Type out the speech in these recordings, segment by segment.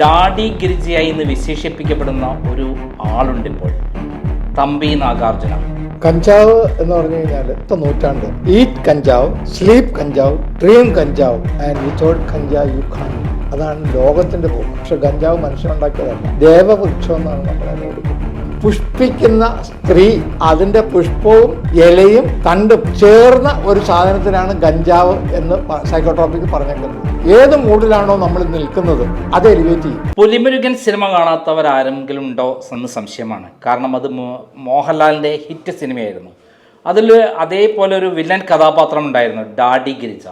Daddy ഗിരിജയായി എന്ന് വിശേഷിപ്പിക്കപ്പെടുന്ന ഒരു ആളുണ്ട് ഇപ്പോൾ. തമ്പി നാഗാർജുന. കഞ്ചാവ് എന്ന് പറഞ്ഞു കഴിഞ്ഞാൽ നൂറ്റാണ്ട്. ഈറ്റ് കഞ്ചാവ് sleep kanjavu dream kanjavu and without kanjavu you can. അതാണ് ലോകത്തിന്റെ പോക്ക് പക്ഷെ കഞ്ചാവ് മനുഷ്യനുണ്ടാക്കിയതല്ല. ദേവവൃക്ഷം എന്നാണ് വിളിക്കുന്നത് പുഷ്പിക്കുന്ന സ്ത്രീ അതിന്റെ പുഷ്പവും ഇലയും തണ്ടും ചേർന്ന ഒരു സാധനത്തിനാണ് ഗഞ്ചാവ് എന്ന് സൈക്കോട്രോപിക് പറഞ്ഞേക്കുന്നത്. ഏത് മൂഡിലാണോ നമ്മൾ നിൽക്കുന്നത് അത് എലിവേറ്റ് ചെയ്യും. പുലിമുരുകൻ സിനിമ കാണാത്തവർ ആരെങ്കിലും ഉണ്ടോ എന്ന് സംശയമാണ്. കാരണം അത് മോഹൻലാലിന്റെ ഹിറ്റ് സിനിമയായിരുന്നു. അതിൽ അതേപോലെ ഒരു വില്ലൻ കഥാപാത്രം ഉണ്ടായിരുന്നു ഡാഡി ഗിരിജ.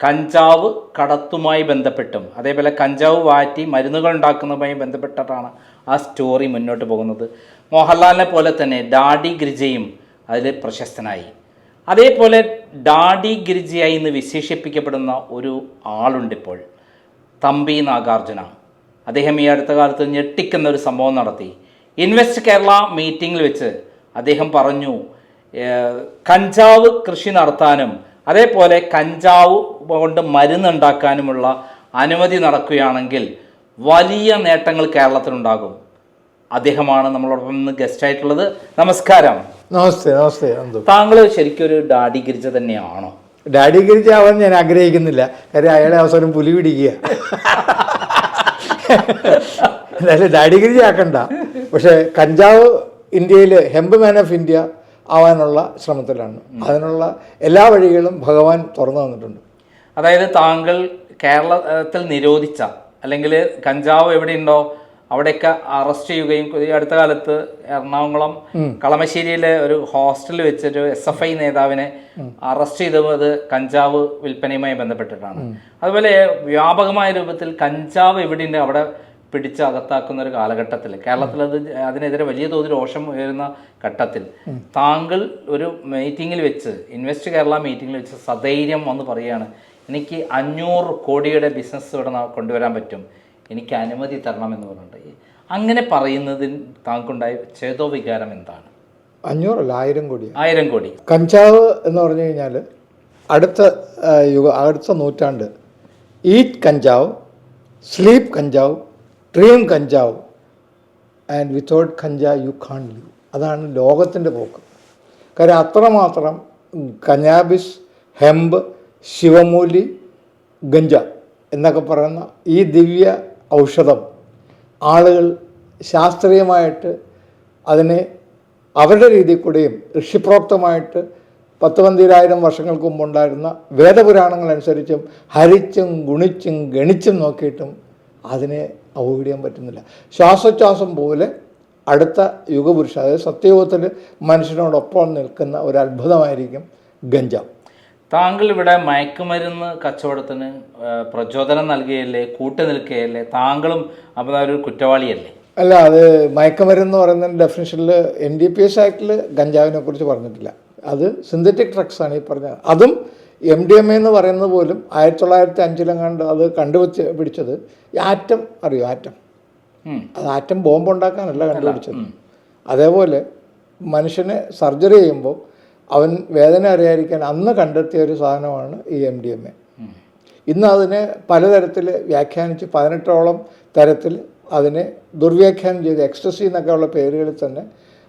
കഞ്ചാവ് കടത്തുമായി ബന്ധപ്പെട്ടും. അതേപോലെ കഞ്ചാവ് വാറ്റി മരുന്നുകൾ ഉണ്ടാക്കുന്നതുമായി ബന്ധപ്പെട്ടിട്ടാണ് ആ സ്റ്റോറി മുന്നോട്ട് പോകുന്നത്. മോഹൻലാലിനെ പോലെ തന്നെ ഡാഡി ഗിരിജയും അതിൽ പ്രശസ്തനായി. അതേപോലെ ഡാഡി ഗിരിജയായി എന്ന് വിശേഷിപ്പിക്കപ്പെടുന്ന ഒരു ആളുണ്ടിപ്പോൾ തമ്പി നാഗാർജുന. അദ്ദേഹം ഈ അടുത്ത കാലത്ത് ഞെട്ടിക്കുന്ന ഒരു സംഭവം നടത്തി. ഇൻവെസ്റ്റ് കേരള മീറ്റിങ്ങിൽ വെച്ച് അദ്ദേഹം പറഞ്ഞു കഞ്ചാവ് കൃഷി നടത്താനും അതേപോലെ കഞ്ചാവ് കൊണ്ട് മരുന്നുണ്ടാക്കാനുമുള്ള അനുമതി നടക്കുകയാണെങ്കിൽ വലിയ നേട്ടങ്ങൾ കേരളത്തിനുണ്ടാകും. അദ്ദേഹമാണ് നമ്മളോടൊപ്പം ഇന്ന് ഗസ്റ്റ് ആയിട്ടുള്ളത്. നമസ്കാരം. നമസ്തേ നമസ്തേ താങ്കൾ ശരിക്കും ഒരു ഡാഡി ഗിരിജ തന്നെയാണോ? ഡാഡി ഗിരിജ ആവാൻ ഞാൻ ആഗ്രഹിക്കുന്നില്ല. കാര്യം അയാളെ അവസരം പുലി പിടിക്കുക. എന്തായാലും ഡാഡി ഗിരിജ ആക്കണ്ട. പക്ഷെ കഞ്ചാവ് ഇന്ത്യയിൽ ഹെമ്പ് മാൻ ഓഫ് ഇന്ത്യ ആവാനുള്ള ശ്രമത്തിലാണ്. അതിനുള്ള എല്ലാ വഴികളും ഭഗവാൻ തുറന്നു തന്നിട്ടുണ്ട്. അതായത് താങ്കൾ കേരളത്തിൽ നിരോധിച്ച അല്ലെങ്കിൽ കഞ്ചാവ് എവിടെയുണ്ടോ അവിടെയൊക്കെ അറസ്റ്റ് ചെയ്യുകയും ഈ അടുത്ത കാലത്ത് എറണാകുളം കളമശ്ശേരിയിലെ ഒരു ഹോസ്റ്റലിൽ വെച്ചൊരു എസ് എഫ് ഐ നേതാവിനെ അറസ്റ്റ് ചെയ്തത് കഞ്ചാവ് വിൽപ്പനയുമായി ബന്ധപ്പെട്ടിട്ടാണ്. അതുപോലെ വ്യാപകമായ രൂപത്തിൽ കഞ്ചാവ് എവിടെയുണ്ട്? അവിടെ പിടിച്ച് അകത്താക്കുന്ന ഒരു കാലഘട്ടത്തിൽ. കേരളത്തിൽ അത് അതിനെതിരെ വലിയ തോതിൽ രോഷം ഉയരുന്ന ഘട്ടത്തിൽ താങ്കൾ ഒരു മീറ്റിങ്ങിൽ വെച്ച് ഇൻവെസ്റ്റ് കേരള മീറ്റിങ്ങിൽ വെച്ച് സധൈര്യം വന്ന് പറയുകയാണ് എനിക്ക് അഞ്ഞൂറ് കോടിയുടെ ബിസിനസ് ഇവിടെ കൊണ്ടുവരാൻ പറ്റും. എനിക്ക് അനുമതി തരണം എന്ന് പറഞ്ഞിട്ട്. അങ്ങനെ പറയുന്നതിന് താങ്കുണ്ടായ ചേതോ വികാരം എന്താണ്? അഞ്ഞൂറല്ല ആയിരം കോടി. ആയിരം കോടി. കഞ്ചാവ് എന്ന് പറഞ്ഞു കഴിഞ്ഞാൽ അടുത്ത യുഗ അടുത്ത നൂറ്റാണ്ട് ഈറ്റ് കഞ്ചാവ് sleep kanjavu dream kanjavu. And without kanja you can live അതാണ് ലോകത്തിന്റെ പോക്ക്. കാര്യം അത്രമാത്രം കഞ്ഞാബിസ് ഹെമ്പ് ശിവമൂലി ഗഞ്ച എന്നൊക്കെ പറയുന്ന ഈ ദിവ്യ ഔഷധം ആളുകൾ ശാസ്ത്രീയമായിട്ട് അതിനെ അവരുടെ രീതിയിൽ കൂടെയും ഋഷിപ്രോക്തമായിട്ട് പത്ത് പന്തിരായിരം വർഷങ്ങൾക്ക് മുമ്പുണ്ടായിരുന്ന വേദപുരാണങ്ങളനുസരിച്ചും ഹരിച്ചും ഗുണിച്ചും ഗണിച്ചും നോക്കിയിട്ടും അതിനെ അവോയ്ഡ് ചെയ്യാൻ പറ്റുന്നില്ല. ശ്വാസോച്ഛ്വാസം പോലെ അടുത്ത യുഗപുരുഷ അതായത് സത്യയുഗത്തിൽ മനുഷ്യനോടൊപ്പം നിൽക്കുന്ന ഒരു അത്ഭുതമായിരിക്കും ഗഞ്ചാവ് താങ്കൾ ഇവിടെ മയക്കുമരുന്ന് കച്ചവടത്തിന് പ്രചോദനം നൽകുകയല്ലേ കൂട്ടു നിൽക്കുകയല്ലേ താങ്കളും അപ്പോൾ ഒരു കുറ്റവാളിയല്ലേ? അല്ല അത് മയക്കുമരുന്ന് പറയുന്ന ഡെഫിനേഷനിൽ എൻ ഡി പി എസ് ആക്ടിൽ ഗഞ്ചാവിനെ കുറിച്ച് പറഞ്ഞിട്ടില്ല. അത് സിന്തറ്റിക് ഡ്രഗ്സ് ആണ് ഈ പറഞ്ഞത്. അതും എം ഡി എം എ എന്ന് പറയുന്നത് പോലും ആയിരത്തി തൊള്ളായിരത്തി അഞ്ചിലെങ്ങാണ്ട് അത് കണ്ടുപിടിച്ച് പിടിച്ചത് ആറ്റം അറിയോ ആറ്റം. അത് ആറ്റം ബോംബ് ഉണ്ടാക്കാനല്ല കണ്ടുപിടിച്ചത്. അതേപോലെ മനുഷ്യനെ സർജറി ചെയ്യുമ്പോൾ അവൻ വേദന അറിയാതിരിക്കാൻ അന്ന് കണ്ടെത്തിയ ഒരു സാധനമാണ് ഈ എം ഡി എം എ ഇന്ന് അതിനെ പലതരത്തിൽ വ്യാഖ്യാനിച്ച് പതിനെട്ടോളം തരത്തിൽ അതിനെ ദുർവ്യാഖ്യാനം ചെയ്ത് എക്സ്റ്റസി എന്നൊക്കെയുള്ള പേരുകളിൽ തന്നെ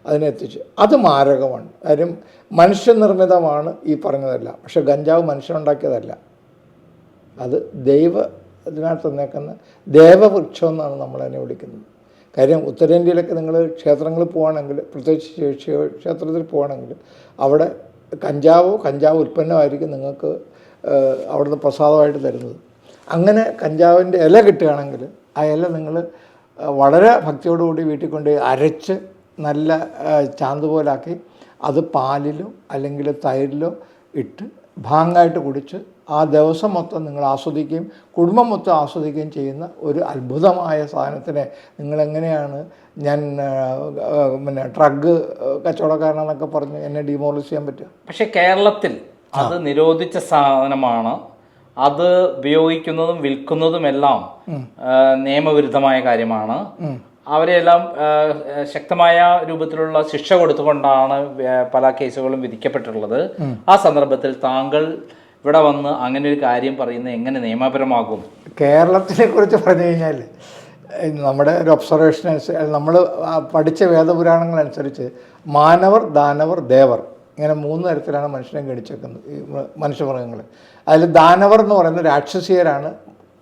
അതിനെ എത്തിച്ചു അത് മാരകമാണ്. കാര്യം മനുഷ്യനിർമ്മിതമാണ് ഈ പറഞ്ഞതല്ല. പക്ഷെ ഗഞ്ചാവ് മനുഷ്യനുണ്ടാക്കിയതല്ല. അത് ദൈവ ഇതിനകത്ത് തന്നേക്കുന്ന ദേവവൃക്ഷം എന്നാണ് നമ്മളതിനെ വിളിക്കുന്നത്. കാര്യം ഉത്തരേന്ത്യയിലൊക്കെ നിങ്ങൾ ക്ഷേത്രങ്ങളിൽ പോവുകയാണെങ്കിൽ പ്രത്യേകിച്ച് ക്ഷേ- ക്ഷേ- ക്ഷേത്രത്തിൽ പോവുകയാണെങ്കിൽ അവിടെ കഞ്ചാവോ കഞ്ചാവ് ഉൽപ്പന്നമായിരിക്കും നിങ്ങൾക്ക് അവിടുന്ന് പ്രസാദമായിട്ട് തരുന്നത്. അങ്ങനെ കഞ്ചാവിന്റെ ഇല കിട്ടുകയാണെങ്കിൽ ആ ഇല നിങ്ങൾ വളരെ ഭക്തിയോടുകൂടി വീട്ടിൽ കൊണ്ട് അരച്ച് നല്ല ചാന്ത് പോലാക്കി അത് പാലിലോ അല്ലെങ്കിൽ തൈരിലോ ഇട്ട് ഭാങ്ങായിട്ട് കുടിച്ച് ആ ദിവസം മൊത്തം നിങ്ങൾ ആസ്വദിക്കുകയും കുടുംബം മൊത്തം ആസ്വദിക്കുകയും ചെയ്യുന്ന ഒരു അത്ഭുതമായ സാധനത്തിനെ നിങ്ങളെങ്ങനെയാണ് ഞാൻ പിന്നെ ഡ്രഗ് കച്ചവടക്കാരനെന്നൊക്കെ പറഞ്ഞ് എന്നെ ഡിമോളിസ് ചെയ്യാൻ പറ്റുക? പക്ഷേ കേരളത്തിൽ അത് നിരോധിച്ച സാധനമാണ്. അത് ഉപയോഗിക്കുന്നതും വിൽക്കുന്നതുമെല്ലാം എല്ലാം നിയമവിരുദ്ധമായ കാര്യമാണ്. അവരെല്ലാം ശക്തമായ രൂപത്തിലുള്ള ശിക്ഷ കൊടുത്തുകൊണ്ടാണ് പല കേസുകളും വിധിക്കപ്പെട്ടിട്ടുള്ളത്. ആ സന്ദർഭത്തിൽ താങ്കൾ ഇവിടെ വന്ന് അങ്ങനെ ഒരു കാര്യം പറയുന്നത് എങ്ങനെ നിയമപരമാകും? കേരളത്തിനെ കുറിച്ച് പറഞ്ഞു കഴിഞ്ഞാൽ നമ്മുടെ ഒരു ഒബ്സർവേഷൻ അനുസരിച്ച് നമ്മൾ പഠിച്ച വേദപുരാണങ്ങൾ അനുസരിച്ച് മാനവർ ദാനവർ ദേവർ ഇങ്ങനെ മൂന്ന് തരത്തിലാണ് മനുഷ്യനെ ഗണിച്ചേക്കുന്നത് ഈ മനുഷ്യമൃഗങ്ങൾ അതിൽ ദാനവർ എന്ന് പറയുന്ന രാക്ഷസീയരാണ്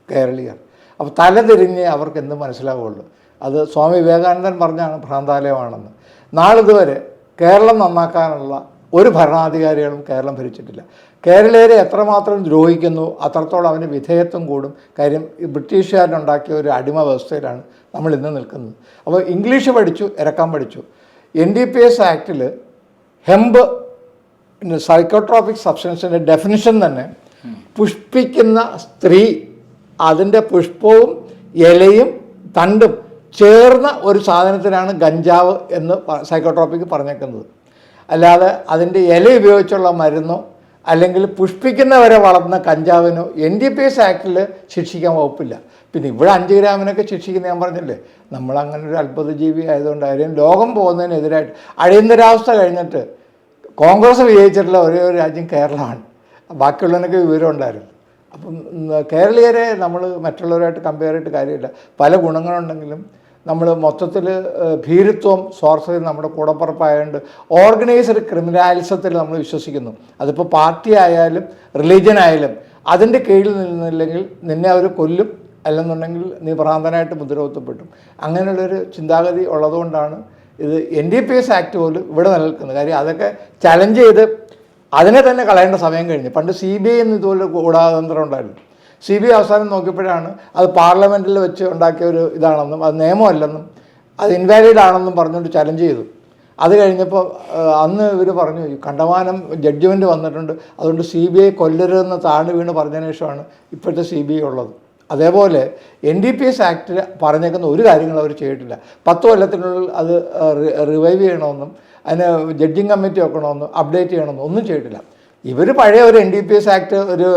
കേരളീയർ. അപ്പോൾ തലതിരിഞ്ഞ് അവർക്ക് എന്ത് മനസ്സിലാവുള്ളൂ? അത് സ്വാമി വിവേകാനന്ദൻ പറഞ്ഞാണ് ഭ്രാന്താലയമാണെന്ന്. നാളിതുവരെ കേരളം നന്നാക്കാനുള്ള ഒരു ഭരണാധികാരികളും കേരളം ഭരിച്ചിട്ടില്ല. കേരളീയരെ എത്രമാത്രം ദ്രോഹിക്കുന്നു അത്രത്തോളം അവന് വിധേയത്വം കൂടും. കാര്യം ഈ ബ്രിട്ടീഷുകാരുണ്ടാക്കിയ ഒരു അടിമ വ്യവസ്ഥയിലാണ് നമ്മൾ ഇന്ന് നിൽക്കുന്നത്. അപ്പോൾ ഇംഗ്ലീഷ് പഠിച്ചു ഇറക്കാൻ പഠിച്ചു. എൻ ഡി പി എസ് ആക്റ്റിൽ ഹെമ്പ് സൈക്കോട്രോപിക് സബ്സ്റ്റൻസിന്റെ ഡെഫിനിഷൻ തന്നെ പുഷ്പിക്കുന്ന സ്ത്രീ അതിന്റെ പുഷ്പവും ഇലയും തണ്ടും ചേർന്ന ഒരു സാധനത്തിനാണ് ഗഞ്ചാവ് എന്ന് സൈക്കോട്രോപിക് പറഞ്ഞേക്കുന്നത്. അല്ലാതെ അതിന്റെ ഇല ഉപയോഗിച്ചുള്ള മരുന്നോ അല്ലെങ്കിൽ പുഷ്പിക്കുന്നവരെ വളർന്ന കഞ്ചാവിനോ എൻ ഡി പി എസ് ആക്ടിൽ ശിക്ഷിക്കാൻ വകുപ്പില്ല. പിന്നെ ഇവിടെ അഞ്ച് ഗ്രാമിനൊക്കെ ശിക്ഷിക്കുന്ന ഞാൻ പറഞ്ഞില്ലേ? നമ്മളങ്ങനെ ഒരു അത്ഭുത ജീവി ആയതുകൊണ്ട് ആരെയും ലോകം പോകുന്നതിനെതിരായിട്ട് അടിയന്തരാവസ്ഥ കഴിഞ്ഞിട്ട് കോൺഗ്രസ് വിജയിച്ചിട്ടുള്ള ഒരേ ഒരു രാജ്യം കേരളമാണ്. ബാക്കിയുള്ളതിനൊക്കെ വിവരം ഉണ്ടായിരുന്നു. അപ്പം കേരളീയരെ നമ്മൾ മറ്റുള്ളവരായിട്ട് കമ്പയർ ചെയ്തിട്ട് കാര്യമില്ല. പല ഗുണങ്ങളുണ്ടെങ്കിലും നമ്മൾ മൊത്തത്തിൽ ഭീരുത്വം സ്വാർത്ഥതയും നമ്മുടെ കൂടപ്പുറപ്പായതുകൊണ്ട് ഓർഗനൈസ്ഡ് ക്രിമിനാലിസത്തിൽ നമ്മൾ വിശ്വസിക്കുന്നു. അതിപ്പോൾ പാർട്ടി ആയാലും റിലീജിയൻ ആയാലും അതിന്റെ കീഴിൽ നിന്നില്ലെങ്കിൽ നിന്നെ അവർ കൊല്ലും അല്ലെന്നുണ്ടെങ്കിൽ നീ ഭ്രാന്തനായിട്ട് മുദ്രകുത്തപ്പെട്ടും അങ്ങനെയുള്ളൊരു ചിന്താഗതി ഉള്ളതുകൊണ്ടാണ് ഇത് N D P S act പോലും ഇവിടെ നിലനിൽക്കുന്നത്. കാര്യം അതൊക്കെ ചലഞ്ച് ചെയ്ത് അതിനെ തന്നെ കളയേണ്ട സമയം കഴിഞ്ഞു. പണ്ട് സി ബി ഐ എന്ന് ഇതുപോലെ ഗൂഢാതന്ത്രം ഉണ്ടായിരുന്നു. സി ബി ഐ അവസാനം നോക്കിയപ്പോഴാണ് അത് പാർലമെന്റിൽ വെച്ച് ഉണ്ടാക്കിയ ഒരു ഇതാണെന്നും അത് നിയമമല്ലെന്നും അത് ഇൻവാലിഡ് ആണെന്നും പറഞ്ഞുകൊണ്ട് ചലഞ്ച് ചെയ്തു. അത് കഴിഞ്ഞപ്പോൾ അന്ന് ഇവർ പറഞ്ഞു കണ്ടമാനം ജഡ്ജ്മെന്റ് വന്നിട്ടുണ്ട്. അതുകൊണ്ട് സി ബി ഐ കൊല്ലരുതെന്ന് താണു വീണ് പറഞ്ഞതിന് ശേഷമാണ് ഇപ്പോഴത്തെ സി ബി ഐ ഉള്ളത്. അതേപോലെ എൻ ഡി പി എസ് ആക്ടിൽ പറഞ്ഞേക്കുന്ന ഒരു കാര്യങ്ങളും അവർ ചെയ്തിട്ടില്ല. പത്ത് കൊല്ലത്തിനുള്ളിൽ അത് റിവൈവ് ചെയ്യണമെന്നും അതിന് ജഡ്ജിങ് കമ്മിറ്റി വെക്കണമെന്നും അപ്ഡേറ്റ് ചെയ്യണമെന്നും ഒന്നും ചെയ്തിട്ടില്ല. ഇവർ പഴയ ഒരു N D P S act ഒരു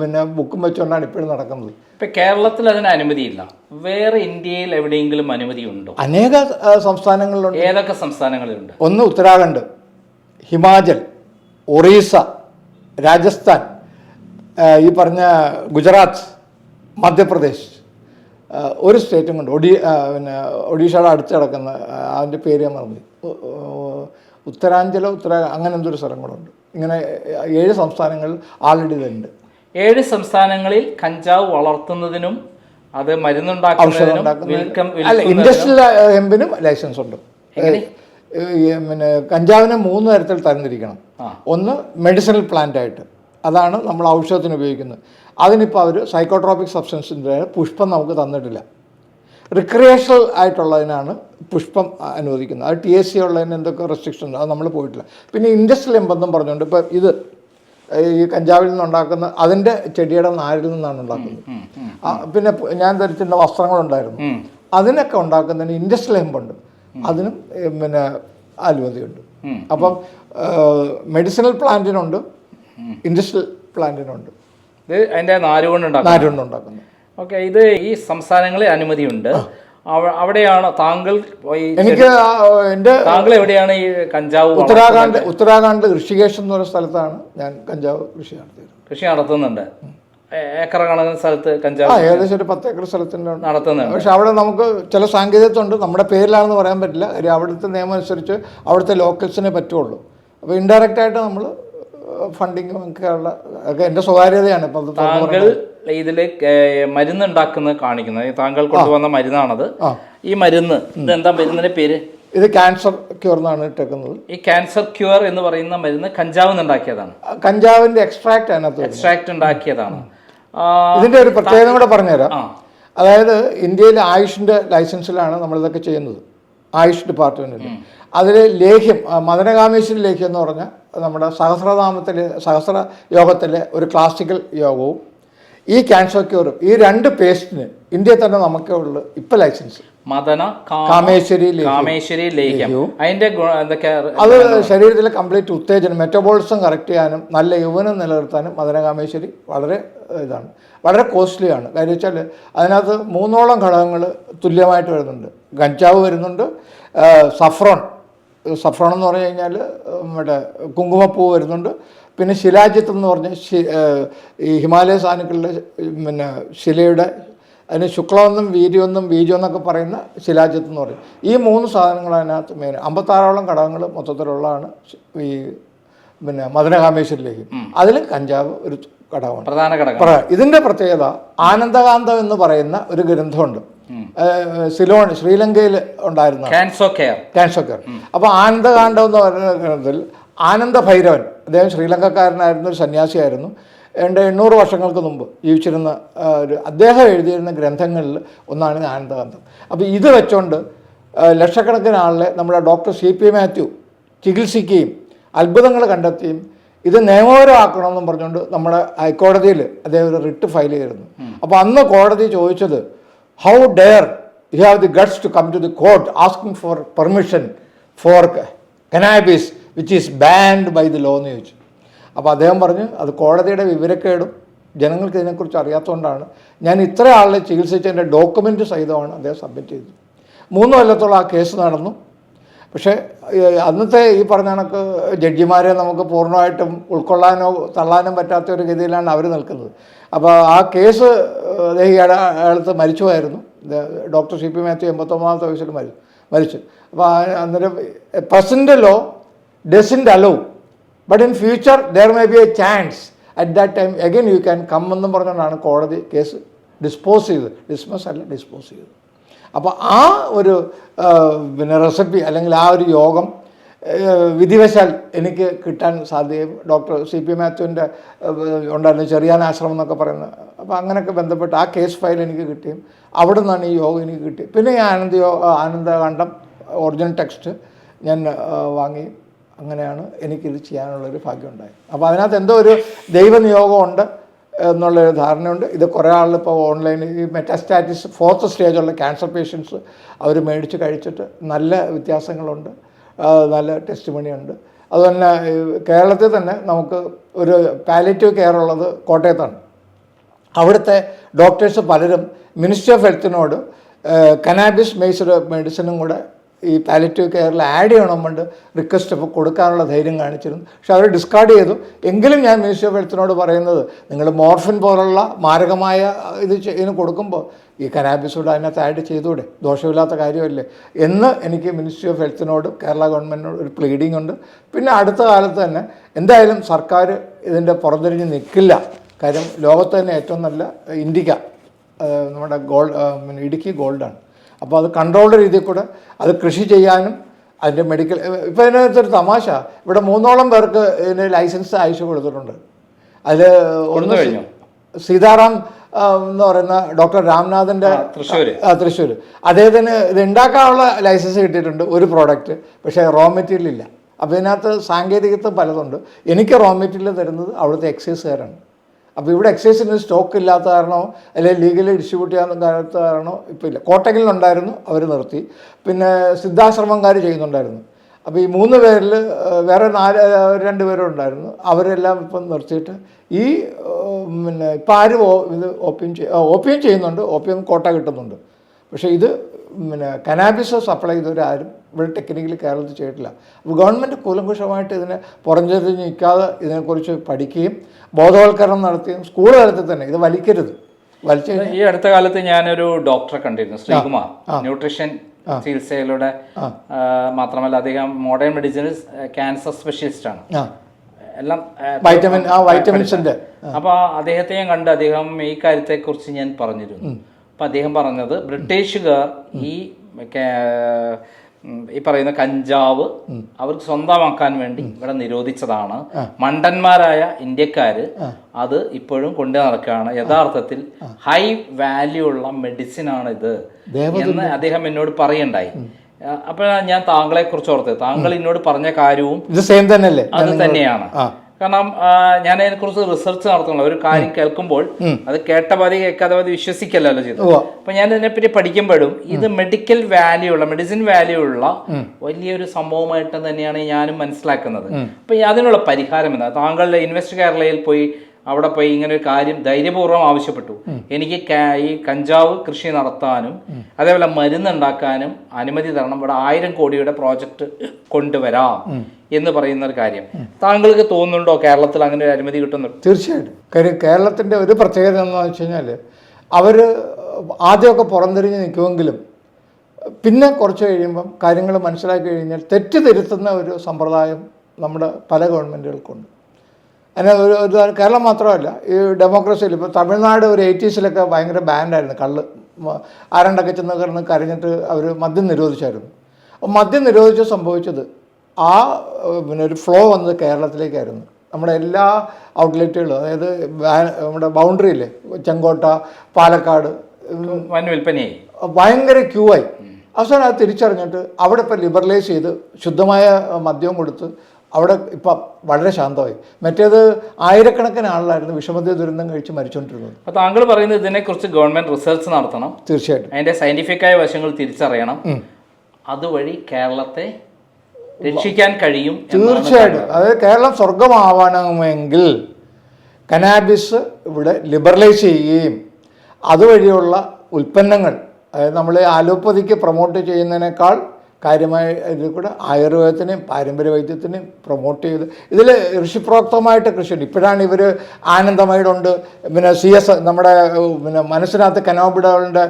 പിന്നെ ബുക്കും വെച്ചുകൊണ്ടാണ് ഇപ്പോഴും നടക്കുന്നത്. ഇപ്പം കേരളത്തിൽ അതിന് അനുമതിയില്ല. വേറെ ഇന്ത്യയിൽ എവിടെയെങ്കിലും അനുമതി ഉണ്ടോ? അനേക സംസ്ഥാനങ്ങളിലുണ്ട്. ഏതൊക്കെ സംസ്ഥാനങ്ങളിലുണ്ട്? ഒന്ന് ഉത്തരാഖണ്ഡ് ഹിമാചൽ ഒറീസ രാജസ്ഥാൻ ഈ പറഞ്ഞ ഗുജറാത്ത് മധ്യപ്രദേശ്. ഒരു സ്റ്റേറ്റും കൊണ്ട് ഒഡി പിന്നെ ഒഡീഷയുടെ അടുത്ത് കിടക്കുന്ന അതിന്റെ പേര് ഞാൻ മറന്നു. ഉ- ഉത്തരാഞ്ചലോ ഉത്തര അങ്ങനെ എന്തൊരു സ്ഥലങ്ങളുണ്ട് ഇങ്ങനെ ഏഴ് സംസ്ഥാനങ്ങളിൽ ആൾറെഡി ഇതുണ്ട് ഏഴ് സംസ്ഥാനങ്ങളിൽ കഞ്ചാവ് വളർത്തുന്നതിനും അത് മരുന്നുണ്ടാക്കുന്നതിനും ഇൻഡസ്ട്രിയൽ ഹെമ്പിനും ലൈസൻസ് ഉണ്ട്. പിന്നെ കഞ്ചാവിനെ മൂന്ന് തരത്തിൽ തരംതിരിക്കണം. ഒന്ന് മെഡിസിനൽ പ്ലാന്റ് ആയിട്ട്. അതാണ് നമ്മൾ ഔഷധത്തിന് ഉപയോഗിക്കുന്നത്. അതിനിപ്പോൾ അവർ സൈക്കോട്രോപിക് സബ്സ്റ്റൻസിന്റെ പുഷ്പം നമുക്ക് തന്നിട്ടില്ല. റിക്രിയേഷണൽ ആയിട്ടുള്ളതിനാണ് പുഷ്പം അനുവദിക്കുന്നത്. അത് ടി എസ് സി ഉള്ളതിന് എന്തൊക്കെ റെസ്ട്രിക്ഷൻ ഉണ്ട് അത് നമ്മൾ പോയിട്ടില്ല. പിന്നെ ഇൻഡസ്ട്രിയൽ എമ്പെന്നും പറഞ്ഞുകൊണ്ട് ഇപ്പം ഇത് ഈ കഞ്ചാവിൽ നിന്നുണ്ടാക്കുന്ന അതിന്റെ ചെടിയുടെ നാരിൽ നിന്നാണ് ഉണ്ടാക്കുന്നത്. പിന്നെ ഞാൻ ധരിച്ചിരുന്ന വസ്ത്രങ്ങളുണ്ടായിരുന്നു. അതിനൊക്കെ ഉണ്ടാക്കുന്നതിന് ഇൻഡസ്ട്രിയൽ എമ്പുണ്ട് അതിനും പിന്നെ അനുമതിയുണ്ട് ഉം. അപ്പം മെഡിസിനൽ പ്ലാന്റിനുണ്ട് ഇൻഡസ്ട്രിയൽ പ്ലാന്റിനുണ്ട് അതിന്റെ നാരുകൊണ്ട് നാരുകൊണ്ട് ഉണ്ടാക്കുന്നത് ഓക്കെ ഇത് ഈ സംസ്ഥാനങ്ങളിൽ അനുമതിയുണ്ട്. അവിടെയാണ് താങ്കൾ എനിക്ക് എന്റെ എന്റെ താങ്കൾ എവിടെയാണ് ഈ കഞ്ചാവ് ഉത്തരാഖണ്ഡ് ഉത്തരാഖണ്ഡ് ഋഷികേശ് എന്ന് പറയുന്ന സ്ഥലത്താണ് ഞാൻ കഞ്ചാവ് കൃഷി നടത്തിയത്. കൃഷി നടത്തുന്നുണ്ട്. ഏക്കർ കണക്കിന് സ്ഥലത്ത് കഞ്ചാവ് ഏകദേശം ഒരു പത്ത് ഏക്കർ സ്ഥലത്തിന്റെ നടത്തുന്നുണ്ട്. പക്ഷെ അവിടെ നമുക്ക് ചില സാങ്കേതികത്വം ഉണ്ട് നമ്മുടെ പേരിലാണെന്ന് പറയാൻ പറ്റില്ല. അവിടുത്തെ നിയമം അനുസരിച്ച് അവിടുത്തെ ലോക്കൽസിനെ പറ്റുള്ളൂ. അപ്പോൾ ഇൻഡയറക്റ്റ് ആയിട്ട് നമ്മൾ ഫണ്ടിങ്ങും ഒക്കെയുള്ള എന്റെ ഒക്കെ എന്റെ സ്വകാര്യതയാണ് ഇപ്പം താങ്കൾ ഇതിൽ മരുന്ന് ഉണ്ടാക്കുന്നത് കാണിക്കുന്നത്. താങ്കൾ കൊണ്ടുവന്ന മരുന്നാണത്. ഈ മരുന്ന് ഇത് എന്താ മരുന്നിന്റെ പേര്? ഇത് ക്യാൻസർ ക്യൂർ എന്നാണ് ഇട്ടേക്കുന്നത്. ഈ ക്യാൻസർ ക്യൂർ എന്ന് പറയുന്ന മരുന്ന് കഞ്ചാവ് ഉണ്ടാക്കിയതാണ് കഞ്ചാവിന്റെ എക്സ്ട്രാക്ട് അതിനകത്ത്. എക്സ്ട്രാക്ട് ഉണ്ടാക്കിയതാണ്. ഇതിന്റെ ഒരു പ്രത്യേകത കൂടെ പറഞ്ഞുതരാം. അതായത് ഇന്ത്യയിൽ ആയുഷിന്റെ ലൈസൻസിലാണ് നമ്മളിതൊക്കെ ചെയ്യുന്നത്. ആയുഷ് ഡിപ്പാർട്ട്മെന്റിൽ അതിൽ ലേഹ്യം മദനകാമേശ്വരി ലേഹ്യം എന്ന് പറഞ്ഞാൽ നമ്മുടെ സഹസ്രനാമത്തിൽ സഹസ്ര യോഗത്തിലെ ഒരു ക്ലാസിക്കൽ യോഗവും ഈ ക്യാൻസർ ക്യൂറും ഈ രണ്ട് പേസ്റ്റിന് ഇന്ത്യയിൽ തന്നെ നമുക്ക് ഉള്ളു ഇപ്പൊ ലൈസൻസ് മദന കാമേശ്വരി കാമേശ്വരി ലേഹ്യം. അതിന്റെ അത് ശരീരത്തിലെ കംപ്ലീറ്റ് ഉത്തേജനം മെറ്റബോളിസം കറക്റ്റ് ചെയ്യാനും നല്ല യൗവനം നിലനിർത്താനും മദന കാമേശ്വരി വളരെ ഇതാണ്. വളരെ കോസ്റ്റ്ലിയാണ് കാര്യം വെച്ചാൽ അതിനകത്ത് മൂന്നോളം ഘടകങ്ങൾ തുല്യമായിട്ട് വരുന്നുണ്ട്. ഗഞ്ചാവ് വരുന്നുണ്ട് സഫ്രോൺ സഫ്രോൺ എന്ന് പറഞ്ഞു കഴിഞ്ഞാൽ മറ്റേ കുങ്കുമപ്പൂ വരുന്നുണ്ട്. പിന്നെ ശിലാജിത്ത് എന്ന് പറഞ്ഞ് ഈ ഹിമാലയ സാധനങ്ങളിലെ പിന്നെ ശിലയുടെ അതിന് ശുക്ലമെന്നും വീര്യമെന്നും ബീജമെന്നൊക്കെ പറയുന്ന ശിലാജിത്ത് എന്ന് പറയും. ഈ മൂന്ന് സാധനങ്ങൾ അതിനകത്ത് മെയിൻ അമ്പത്താറോളം ഘടകങ്ങൾ മൊത്തത്തിലുള്ളതാണ് ഈ പിന്നെ മധുരകാമേശ്വരിലേക്ക്. അതിൽ കഞ്ചാവ് ഒരു ഘടകമാണ്. പ്രധാന ഘടകം ഇതിന്റെ പ്രത്യേകത ആനന്ദകാന്തം എന്ന് പറയുന്ന ഒരു ഗ്രന്ഥമുണ്ട്. സിലോൺ ശ്രീലങ്കയിൽ ഉണ്ടായിരുന്ന ക്യാൻസർ കെയർ അപ്പൊ കെയർ അപ്പോൾ ആനന്ദകാന്ഡം എന്ന് പറയുന്ന ഗ്രന്ഥത്തിൽ ആനന്ദ ഭൈരവൻ അദ്ദേഹം ശ്രീലങ്കക്കാരനായിരുന്ന ഒരു സന്യാസിയായിരുന്നു. ഏണ്ട എണ്ണൂറ് വർഷങ്ങൾക്ക് മുമ്പ് ജീവിച്ചിരുന്ന ഒരു അദ്ദേഹം എഴുതിയിരുന്ന ഗ്രന്ഥങ്ങളിൽ ഒന്നാണ് ആനന്ദകാന്തം അപ്പോൾ ഇത് വെച്ചുകൊണ്ട് ലക്ഷക്കണക്കിന് ആളെ നമ്മുടെ ഡോക്ടർ സി പി മാത്യു ചികിത്സിക്കുകയും അത്ഭുതങ്ങൾ കണ്ടെത്തിയും ഇത് നിയമപരമാക്കണമെന്നും പറഞ്ഞുകൊണ്ട് നമ്മുടെ ഹൈക്കോടതിയിൽ അദ്ദേഹം ഒരു റിട്ട് ഫയൽ ചെയ്തിരുന്നു. അപ്പോൾ അന്ന് കോടതി ചോദിച്ചത് how dare you have the guts to come to the court asking for permission for cannabis which is banned by the law എന്ന് ചോദിച്ചു. അപ്പോൾ അദ്ദേഹം പറഞ്ഞു അത് കോടതിയുടെ വിവരക്കേടും ജനങ്ങൾക്ക് ഇതിനെക്കുറിച്ച് അറിയാത്തതുകൊണ്ടാണ്. ഞാൻ ഇത്ര ആളെ ചികിത്സിച്ചതിന്റെ ഡോക്യുമെന്റ് സഹിതമാണ് അദ്ദേഹം സബ്മിറ്റ് ചെയ്തത്. മൂന്ന് കൊല്ലത്തോളം ആ കേസ് നടന്നു. പക്ഷേ അന്നത്തെ ഈ പറഞ്ഞ കണക്ക് ജഡ്ജിമാരെ നമുക്ക് പൂർണമായിട്ടും ഉൾക്കൊള്ളാനോ തള്ളാനോ പറ്റാത്ത ഒരു ഗതിയിലാണ് അവർ നിൽക്കുന്നത്. അപ്പോൾ ആ കേസ് അദ്ദേഹം കാലത്ത് മരിച്ചുമായിരുന്നു ഡോക്ടർ സി പി മാത്യു എൺപത്തൊമ്പതാമത്തെ വയസ്സിൽ മരിച്ചു. മരിച്ചു അപ്പോൾ അന്നേരം present law doesn't allow but in future there may be a chance at that time again you can come എന്നും പറഞ്ഞുകൊണ്ടാണ് കോടതി കേസ് ഡിസ്പോസ് ചെയ്തത്. ഡിസ്മസ് അല്ല ഡിസ്പോസ് ചെയ്തത്. അപ്പോൾ ആ ഒരു പിന്നെ റെസിപ്പി അല്ലെങ്കിൽ ആ ഒരു യോഗം വിധിവശാൽ എനിക്ക് കിട്ടാൻ സാധ്യത ഡോക്ടർ സി പി മാത്യുവിന്റെ ഉണ്ടായിരുന്നു ചെറിയാൻ ആശ്രമം എന്നൊക്കെ പറയുന്നത് അപ്പോൾ അങ്ങനെയൊക്കെ ബന്ധപ്പെട്ട് ആ കേസ് ഫയൽ എനിക്ക് കിട്ടിയും. അവിടെ നിന്നാണ് ഈ യോഗ എനിക്ക് കിട്ടി. പിന്നെ ഈ ആനന്ദ ആനന്ദകാന്ഡം ഒറിജിനൽ ടെക്സ്റ്റ് ഞാൻ വാങ്ങി. അങ്ങനെയാണ് എനിക്കിത് ചെയ്യാനുള്ളൊരു ഭാഗ്യം ഉണ്ടായത് അപ്പോൾ അതിനകത്ത് എന്തോ ഒരു ദൈവനിയോഗമുണ്ട് എന്നുള്ളൊരു ധാരണയുണ്ട്. ഇത് കുറേ ആളിപ്പോൾ ഓൺലൈനിൽ ഈ മെറ്റാസ്റ്റാറ്റിസ് ഫോർത്ത് സ്റ്റേജുള്ള ക്യാൻസർ പേഷ്യൻസ് അവർ മേടിച്ച് കഴിച്ചിട്ട് നല്ല വ്യത്യാസങ്ങളുണ്ട്. നല്ല ടെസ്റ്റ് മണിയുണ്ട് അതുതന്നെ കേരളത്തിൽ തന്നെ നമുക്ക് ഒരു പാലറ്റീവ് കെയർ ഉള്ളത് കോട്ടയത്താണ്. അവിടുത്തെ ഡോക്ടേഴ്സ് പലരും മിനിസ്ട്രി ഓഫ് ഹെൽത്തിനോട് കനാബിസ് ബേസ്ഡ് മെഡിസിനും കൂടെ ഈ പാലറ്റീവ് കെയറിൽ ആഡ് ചെയ്യണം കൊണ്ട് റിക്വസ്റ്റ് അപ്പോൾ കൊടുക്കാനുള്ള ധൈര്യം കാണിച്ചിരുന്നു. പക്ഷെ അവർ ഡിസ്കാർഡ് ചെയ്തു. എങ്കിലും ഞാൻ മിനിസ്ട്രി ഓഫ് ഹെൽത്തിനോട് പറയുന്നത് നിങ്ങൾ മോർഫിൻ പോലുള്ള മാരകമായ ഇത് ഇതിന് കൊടുക്കുമ്പോൾ ഈ കനാബിസോട് അതിനകത്ത് ആഡ് ചെയ്തുകൂടെ? ദോഷമില്ലാത്ത കാര്യമല്ലേ? എന്ന് എനിക്ക് മിനിസ്ട്രി ഓഫ് ഹെൽത്തിനോടും കേരള ഗവൺമെന്റിനോട് ഒരു പ്ലീഡിംഗ് ഉണ്ട്. പിന്നെ അടുത്ത കാലത്ത് തന്നെ എന്തായാലും സർക്കാർ ഇതിന്റെ പുറംതിരിഞ്ഞ് നിൽക്കില്ല കാര്യം ലോകത്ത് തന്നെ ഏറ്റവും നല്ല ഇന്ത്യക്ക നമ്മുടെ ഗോൾഡ് ഇടുക്കി ഗോൾഡാണ് അപ്പോൾ അത് കൺട്രോൾഡ് രീതിയിൽ കൂടെ അത് കൃഷി ചെയ്യാനും അതിന്റെ മെഡിക്കൽ ഇപ്പോൾ ഇതിനകത്തൊരു തമാശ. ഇവിടെ മൂന്നോളം പേർക്ക് ഇതിന് ലൈസൻസ് അയച്ചു കൊടുത്തിട്ടുണ്ട്. അതിൽ ഒന്ന് കഴിഞ്ഞോ? സീതാറാം എന്ന് പറയുന്ന ഡോക്ടർ രാംനാഥന്റെ തൃശ്ശൂർ തൃശ്ശൂർ അദ്ദേഹത്തിന് ഇത് ഉണ്ടാക്കാനുള്ള ലൈസൻസ് കിട്ടിയിട്ടുണ്ട് ഒരു പ്രോഡക്റ്റ് പക്ഷേ റോ മെറ്റീരിയൽ ഇല്ല. അപ്പോൾ ഇതിനകത്ത് സാങ്കേതികത്വം പലതുണ്ട്. എനിക്ക് റോ മെറ്റീരിയൽ തരുന്നത് അവിടുത്തെ എക്സൈസുകാരാണ് അപ്പോൾ ഇവിടെ എക്സൈസിന് സ്റ്റോക്ക് ഇല്ലാത്ത കാരണമോ അല്ലെങ്കിൽ ലീഗലി ഡിസ്ട്രിബ്യൂട്ട് ചെയ്യാൻ കാലത്ത് കാരണമോ ഇപ്പോൾ ഇല്ല. കോട്ടക്കലിലുണ്ടായിരുന്നു അവർ നിർത്തി. പിന്നെ സിദ്ധാശ്രമംകാർ ചെയ്യുന്നുണ്ടായിരുന്നു. അപ്പോൾ ഈ മൂന്ന് പേരിൽ വേറെ നാല് രണ്ട് പേരും ഉണ്ടായിരുന്നു. അവരെല്ലാം ഇപ്പം നിർത്തിയിട്ട് ഈ പിന്നെ ഇപ്പം ആരും ഇത് ഓപ്പിയം ചെയ്യ ഓപ്പിയം ചെയ്യുന്നുണ്ട്. ഓപ്പിയം കോട്ട കിട്ടുന്നുണ്ട്. പക്ഷേ ഇത് പിന്നെ കനാബിസ് സപ്ലൈ ചെയ്തവർ ആരും ഇവിടെ ടെക്നിക്കലി കേരളത്തിൽ ചെയ്തിട്ടില്ല. അപ്പോൾ ഗവൺമെന്റ് കൂലങ്കുഷമായിട്ട് ഇതിനെ പുറഞ്ചെറിഞ്ഞ് നിൽക്കാതെ ഇതിനെക്കുറിച്ച് പഠിക്കുകയും ബോധവൽക്കരണം നടത്തുകയും സ്കൂൾ തലത്തിൽ തന്നെ ഇത് വലിക്കരുത്. വലിച്ചു ഈ അടുത്ത കാലത്ത് ഞാനൊരു ഡോക്ടറെ കണ്ടിരുന്നു ശ്രീകുമാർ. ന്യൂട്രീഷൻ ചികിത്സയിലൂടെ മാത്രമല്ല അദ്ദേഹം മോഡേൺ മെഡിസിനിൽ ക്യാൻസർ സ്പെഷ്യലിസ്റ്റ് ആണ്. എല്ലാം വൈറ്റമിൻ ആ വൈറ്റമിൻസിന്റെ അപ്പോൾ അദ്ദേഹത്തെ ഞാൻ കണ്ട് അദ്ദേഹം ഈ കാര്യത്തെക്കുറിച്ച് ഞാൻ പറഞ്ഞിരുന്നു. അപ്പം അദ്ദേഹം പറഞ്ഞത് ബ്രിട്ടീഷുകാർ ഈ ഈ പറയുന്ന കഞ്ചാവ് അവർക്ക് സ്വന്തമാക്കാൻ വേണ്ടി ഇവിടെ നിരോധിച്ചതാണ്. മണ്ടന്മാരായ ഇന്ത്യക്കാര് അത് ഇപ്പോഴും കൊണ്ടു നടക്കുകയാണ്. യഥാർത്ഥത്തിൽ ഹൈ വാല്യൂ ഉള്ള മെഡിസിൻ ആണ് ഇത് എന്ന് അദ്ദേഹം എന്നോട് പറയണ്ടായി അപ്പോഴാണ് ഞാൻ താങ്കളെ കുറിച്ച് ഓർത്തത്. താങ്കൾ എന്നോട് പറഞ്ഞ കാര്യവും ഇത് സെയിം തന്നെയല്ലേ? അത് തന്നെയാണ്. കാരണം ഞാൻ അതിനെക്കുറിച്ച് റിസർച്ച് നടത്തുന്നില്ല ഒരു കാര്യം കേൾക്കുമ്പോൾ അത് കേട്ട പാതി കേൾക്കാതെ പാതി വിശ്വസിക്കല്ലോ ചെയ്തു അപ്പൊ ഞാൻ ഇതിനെപ്പറ്റി പഠിക്കുമ്പോഴും ഇത് മെഡിക്കൽ വാല്യൂ ഉള്ള മെഡിസിൻ വാല്യൂ ഉള്ള വലിയൊരു സംഭവമായിട്ട് തന്നെയാണ് ഞാനും മനസ്സിലാക്കുന്നത്. അപ്പൊ അതിനുള്ള പരിഹാരം എന്താ? താങ്കളുടെ ഇൻവെസ്റ്റ് കേരളയിൽ പോയി അവിടെ പോയി ഇങ്ങനെ ഒരു കാര്യം ധൈര്യപൂർവം ആവശ്യപ്പെട്ടു. എനിക്ക് ഈ കഞ്ചാവ് കൃഷി നടത്താനും അതേപോലെ മരുന്ന് ഉണ്ടാക്കാനും അനുമതി തരണം. ഇവിടെ ആയിരം കോടിയുടെ പ്രോജക്റ്റ് കൊണ്ടുവരാം എന്ന് പറയുന്ന ഒരു കാര്യം. താങ്കൾക്ക് തോന്നുന്നുണ്ടോ കേരളത്തിൽ അങ്ങനെ ഒരു അനുമതി കിട്ടുന്നുണ്ട് തീർച്ചയായിട്ടും. കാര്യം കേരളത്തിന്റെ ഒരു പ്രത്യേകത എന്ന് വെച്ച് കഴിഞ്ഞാൽ അവർ ആദ്യമൊക്കെ പുറംതിരിഞ്ഞ് നിൽക്കുമെങ്കിലും പിന്നെ കുറച്ച് കഴിയുമ്പം കാര്യങ്ങൾ മനസ്സിലാക്കി കഴിഞ്ഞാൽ തെറ്റ് തിരുത്തുന്ന ഒരു സമ്പ്രദായം നമ്മുടെ പല ഗവൺമെന്റുകൾക്കുണ്ട്. അതിന് ഒരു ഒരു കേരളം മാത്രമല്ല ഈ ഡെമോക്രസിയിൽ ഇപ്പോൾ തമിഴ്നാട് ഒരു എയ്റ്റീസിലൊക്കെ ഭയങ്കര ബാൻഡായിരുന്നു കള്ള്. ആരണ്ടൊക്കെ ചെന്ന് കിടന്ന് കരഞ്ഞിട്ട് അവർ മദ്യം നിരോധിച്ചായിരുന്നു. അപ്പോൾ മദ്യം നിരോധിച്ച് സംഭവിച്ചത് ആ പിന്നെ ഒരു ഫ്ലോ വന്നത് കേരളത്തിലേക്കായിരുന്നു. നമ്മുടെ എല്ലാ ഔട്ട്ലെറ്റുകളും അതായത് നമ്മുടെ ബൗണ്ടറിയില്ലേ ചെങ്കോട്ട പാലക്കാട് വിൽപ്പനയായി. ഭയങ്കര ക്യൂ ആയി. അവസാനം അത് തിരിച്ചറിഞ്ഞിട്ട് അവിടെ ഇപ്പം ലിബറലൈസ് ചെയ്ത് ശുദ്ധമായ മദ്യവും കൊടുത്ത് അവിടെ ഇപ്പം വളരെ ശാന്തമായി. മറ്റേത് ആയിരക്കണക്കിന് ആളായിരുന്നു വിഷമദ്യ ദുരന്തം കഴിച്ച് മരിച്ചുകൊണ്ടിരുന്നത് അപ്പോൾ താങ്കൾ പറയുന്നത് ഇതിനെക്കുറിച്ച് ഗവൺമെന്റ് റിസർച്ച് നടത്തണം. തീർച്ചയായിട്ടും. അതിന്റെ സയന്റിഫിക്കായ വശങ്ങൾ തിരിച്ചറിയണം. അതുവഴി കേരളത്തെ രക്ഷിക്കാൻ കഴിയും തീർച്ചയായിട്ടും. അതായത് കേരളം സ്വർഗമാവണമെങ്കിൽ കനാബിസ് ഇവിടെ ലിബറലൈസ് ചെയ്യുകയും അതുവഴിയുള്ള ഉൽപ്പന്നങ്ങൾ അതായത് നമ്മൾ ആലോപ്പതിക്ക് പ്രൊമോട്ട് ചെയ്യുന്നതിനേക്കാൾ കാര്യമായ ഇതിൽ കൂടെ ആയുർവേദത്തിനെയും പാരമ്പര്യ വൈദ്യത്തിനെയും പ്രൊമോട്ട് ചെയ്ത് ഇതിൽ ഋഷിപ്രോക്തമായിട്ട് കൃഷിയുണ്ട്. ഇപ്പോഴാണ് ഇവർ ആനന്ദമായിട്ടുണ്ട് പിന്നെ സി എസ് നമ്മുടെ പിന്നെ മനസ്സിനകത്ത് കനോബിഡകളുടെ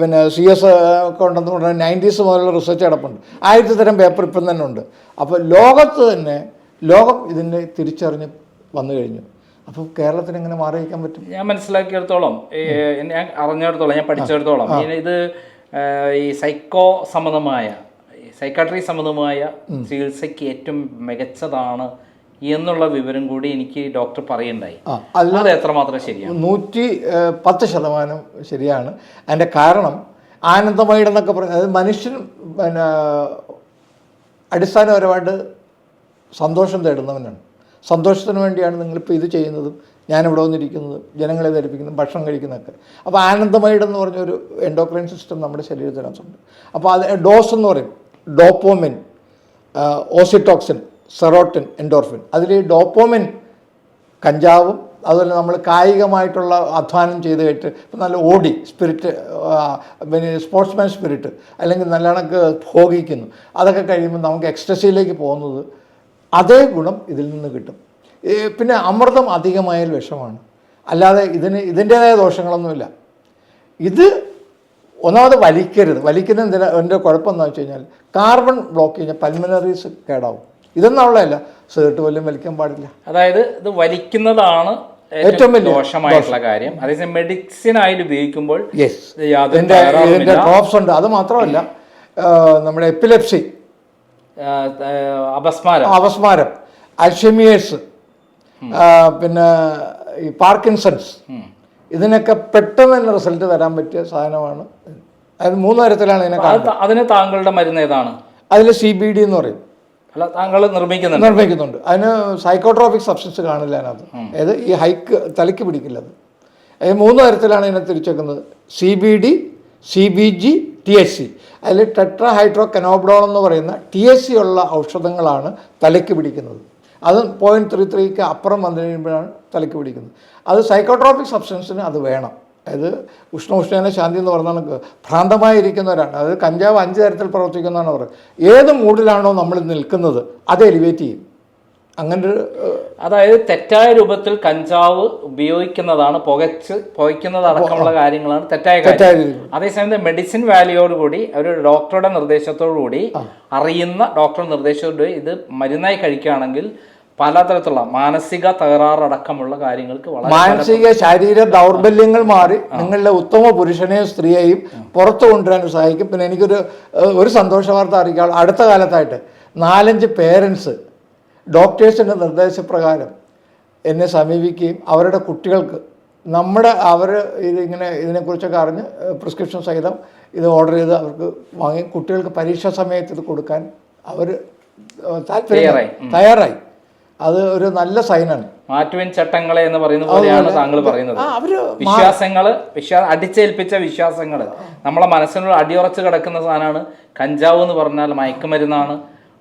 പിന്നെ സി എസ് ഒക്കെ ഉണ്ടെന്ന് പറഞ്ഞാൽ നയന്റീസ് മുതലുള്ള റിസർച്ച് കിടപ്പുണ്ട് ആയിരത്തി തരം പേപ്പർ ഇപ്പം തന്നെ ഉണ്ട്. അപ്പോൾ ലോകത്ത് തന്നെ ലോകം ഇതിനെ തിരിച്ചറിഞ്ഞ് വന്നു കഴിഞ്ഞു. അപ്പോൾ കേരളത്തിന് എങ്ങനെ മാറിയിരിക്കാൻ പറ്റും? ഞാൻ മനസ്സിലാക്കിയെടുത്തോളം ഞാൻ അറിഞ്ഞിടത്തോളം ഞാൻ പഠിച്ചിടത്തോളം. ഇത് ഈ സൈക്കോ സംബന്ധമായ സൈക്കാട്രി സംബന്ധമായ ചികിത്സയ്ക്ക് ഏറ്റവും മികച്ചതാണ് എന്നുള്ള വിവരം കൂടി എനിക്ക് ഡോക്ടർ പറയുണ്ടായി. അത് എത്രമാത്രം ശരിയാണ്? നൂറ്റി പത്ത് ശതമാനം ശരിയാണ്. അതിന്റെ കാരണം ആനന്ദമയിടെന്നൊക്കെ പറഞ്ഞ അതായത് മനുഷ്യൻ പിന്നെ അടിസ്ഥാനപരമായിട്ട് സന്തോഷം തേടുന്നവനാണ്. സന്തോഷത്തിന് വേണ്ടിയാണ് നിങ്ങളിപ്പോൾ ഇത് ചെയ്യുന്നതും ഞാനിവിടെ വന്നിരിക്കുന്നതും ജനങ്ങളെ ധരിപ്പിക്കുന്നതും ഭക്ഷണം കഴിക്കുന്നതൊക്കെ. അപ്പോൾ ആനന്ദമയുടെ എന്ന് പറഞ്ഞൊരു എൻഡോക്രൈൻ സിസ്റ്റം നമ്മുടെ ശരീരത്തിനകത്തുണ്ട്. അപ്പോൾ അത് ഡോസ് എന്ന് പറയും. Dopamine oxytocin serotonin endorphin. അതിൽ ഡോപ്പോമിൻ കഞ്ചാവും അതുപോലെ നമ്മൾ കായികമായിട്ടുള്ള അധ്വാനം ചെയ്ത് കഴിഞ്ഞിട്ട് ഇപ്പം നല്ല ഓടി സ്പിരിറ്റ് പിന്നെ സ്പോർട്സ്മാൻ സ്പിരിറ്റ് അല്ലെങ്കിൽ നല്ല കണക്ക് ഭോഗിക്കുന്നു. അതൊക്കെ കഴിയുമ്പോൾ നമുക്ക് എക്സ്ട്രസിയിലേക്ക് പോകുന്നത് അതേ ഗുണം ഇതിൽ നിന്ന് കിട്ടും. പിന്നെ അമൃതം അധികമായാൽ വിഷമാണ്. അല്ലാതെ ഇതിന് ഇതിന്റേതായ ദോഷങ്ങളൊന്നുമില്ല. ഇത് ഒന്നാമത് വലിക്കരുത്. വലിക്കുന്ന എന്തിനാ? എന്റെ കുഴപ്പം എന്താ വെച്ച് കഴിഞ്ഞാൽ കാർബൺ ബ്ലോക്ക് കഴിഞ്ഞാൽ പൽമിനറീസ് കേടാവും. ഇതൊന്നും ഇതെന്നുള്ളതല്ല. സിഗരറ്റ് പോലും വലിക്കാൻ പാടില്ല. അതായത് ഇത് വലിക്കുന്നതാണ് ഏറ്റവും വലിയ ദോഷമായിട്ടുള്ള കാര്യം. അതേസമയം മെഡിസിൻ ആയിട്ട് ഉപയോഗിക്കുമ്പോൾ ഇതിന്റെ ഇതിന്റെ ഡ്രോപ്സ് ഉണ്ട്. അത് മാത്രമല്ല നമ്മുടെ എപ്പിലെപ്സി അപസ്മാരം. അപസ്മാരം. അൽഷമിയേഴ്സ്. പിന്നെ ഈ പാർക്കിൻസൺസ്. ഇതിനൊക്കെ പെട്ടെന്ന് തന്നെ റിസൾട്ട് തരാൻ പറ്റിയ സാധനമാണ് അത് മൂന്ന് തരത്തിലാണ് ഇതിനെ അതിന് താങ്കളുടെ മരുന്ന് ഏതാണ്? അതിൽ സി ബി ഡി എന്ന് പറയും. അല്ല താങ്കൾ നിർമ്മിക്കുന്നുണ്ട്. നിർമ്മിക്കുന്നുണ്ട്. അതിന് സൈക്കോട്രോപിക് സബ്സ്റ്റൻസ് കാണില്ല അതിനകത്ത്. അതായത് ഈ ഹൈക്ക് തലയ്ക്ക് പിടിക്കില്ല അത് അത് മൂന്ന് തരത്തിലാണ് ഇതിനെ തിരിച്ചേക്കുന്നത്. C B D C B G T S C അതിൽ ടെട്രാ ഹൈഡ്രോ കനോബ്ഡോൾ എന്ന് പറയുന്ന ടി എസ് സി ഉള്ള ഔഷധങ്ങളാണ് തലയ്ക്ക് പിടിക്കുന്നത്. അത് പോയിന്റ് ത്രീ ത്രീക്ക് അപ്പുറം വന്നു കഴിയുമ്പോഴാണ് തലയ്ക്ക് പിടിക്കുന്നത് അത് സൈക്കോട്രോപിക് സബ്സ്റ്റൻസിന് അത് വേണം. അതായത് ഉഷ്ണ ഉഷ്ണേന ശാന്തി എന്ന് പറഞ്ഞാൽ ഭ്രാന്തമായിരിക്കുന്നവരാണ് അതായത് കഞ്ചാവ് അഞ്ച് തരത്തിൽ പ്രവർത്തിക്കുന്നതാണ് അവർ. ഏത് മൂഡിലാണോ നമ്മൾ നിൽക്കുന്നത് അത് എലിവേറ്റ് ചെയ്യും. അങ്ങനെ ഒരു അതായത് തെറ്റായ രൂപത്തിൽ കഞ്ചാവ് ഉപയോഗിക്കുന്നതാണ് പുകച്ച് പുകയ്ക്കുന്നത് അടക്കമുള്ള കാര്യങ്ങളാണ് തെറ്റായ കാര്യം. അതേസമയം മെഡിസിൻ വാല്യൂയോട് കൂടി ഒരു ഡോക്ടറുടെ നിർദ്ദേശത്തോടു കൂടി അറിയുന്ന ഡോക്ടറുടെ നിർദ്ദേശത്തോടു കൂടി ഇത് മരുന്നായി കഴിക്കുകയാണെങ്കിൽ പലതരത്തിലുള്ള മാനസിക തകരാറടക്കമുള്ള കാര്യങ്ങൾക്ക് മാനസിക ശാരീര ദൗർബല്യങ്ങൾ മാറി നിങ്ങളുടെ ഉത്തമ പുരുഷനെയും സ്ത്രീയെയും പുറത്തു കൊണ്ടുവരാൻ സഹായിക്കും. പിന്നെ എനിക്കൊരു ഒരു സന്തോഷ വാർത്ത അറിയിക്കാം അടുത്ത കാലത്തായിട്ട് നാലഞ്ച് പേരൻസ് ഡോക്ടേഴ്സിന്റെ നിർദ്ദേശപ്രകാരം എന്നെ സമീപിക്കുകയും അവരുടെ കുട്ടികൾക്ക് നമ്മുടെ അവർ ഇതിങ്ങനെ ഇതിനെക്കുറിച്ചൊക്കെ അറിഞ്ഞ് പ്രിസ്ക്രിപ്ഷൻ സഹിതം ഇത് ഓർഡർ ചെയ്ത് അവർക്ക് വാങ്ങി കുട്ടികൾക്ക് പരീക്ഷാ സമയത്ത് ഇത് കൊടുക്കാൻ അവർ താല്പര്യം തയ്യാറായി. അത് ഒരു നല്ല സൈനാണ്. മാറ്റുവിൻ ചട്ടങ്ങളെ എന്ന് പറയുന്ന പോലെയാണ് താങ്കൾ പറയുന്നത്. വിശ്വാസങ്ങൾ അവർ വിശ്വാസങ്ങൾ വിശ്വാ അടിച്ചേൽപ്പിച്ച വിശ്വാസങ്ങൾ. നമ്മളെ മനസ്സിനോട് അടിയുറച്ച് കിടക്കുന്ന സാധനമാണ് കഞ്ചാവ് എന്ന് പറഞ്ഞാൽ മയക്കുമരുന്നാണ്.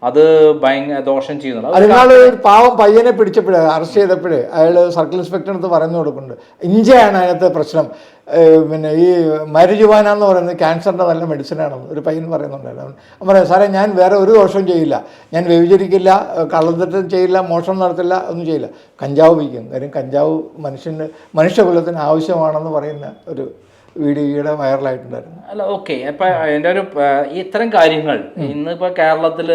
അത് ഭയങ്കര ദോഷം ചെയ്യുന്നുണ്ട്. അത് അതിനാൾ പാവം പയ്യനെ പിടിച്ചപ്പോഴേ അറസ്റ്റ് ചെയ്തപ്പോഴേ അയാൾ സർക്കിൾ ഇൻസ്പെക്ടറിനടുത്ത് പറഞ്ഞു കൊടുക്കുന്നുണ്ട്. ഇഞ്ചയാണ് അതിനകത്ത് പ്രശ്നം. പിന്നെ ഈ മരുജുവാന എന്ന് പറയുന്നത് ക്യാൻസറിന്റെ നല്ല മെഡിസിനാണെന്ന് ഒരു പയ്യൻ പറയുന്നുണ്ടായിരുന്നു. അവൻ പറയാം സാറേ ഞാൻ വേറെ ഒരു ദോഷവും ചെയ്യില്ല. ഞാൻ വ്യഭിചരിക്കില്ല കള്ളത്തിട്ടും ചെയ്യില്ല മോഷണം നടത്തില്ല ഒന്നും ചെയ്യില്ല. കഞ്ചാവ് വിൽക്കും കാര്യം കഞ്ചാവ് മനുഷ്യന് മനുഷ്യകുലത്തിന് ആവശ്യമാണെന്ന് പറയുന്ന ഒരു വീഡിയോയുടെ വൈറലായിട്ടുണ്ടായിരുന്നു അല്ല ഓക്കെ അപ്പം എന്റെ ഒരു ഇത്തരം കാര്യങ്ങൾ ഇന്നിപ്പോൾ കേരളത്തിൽ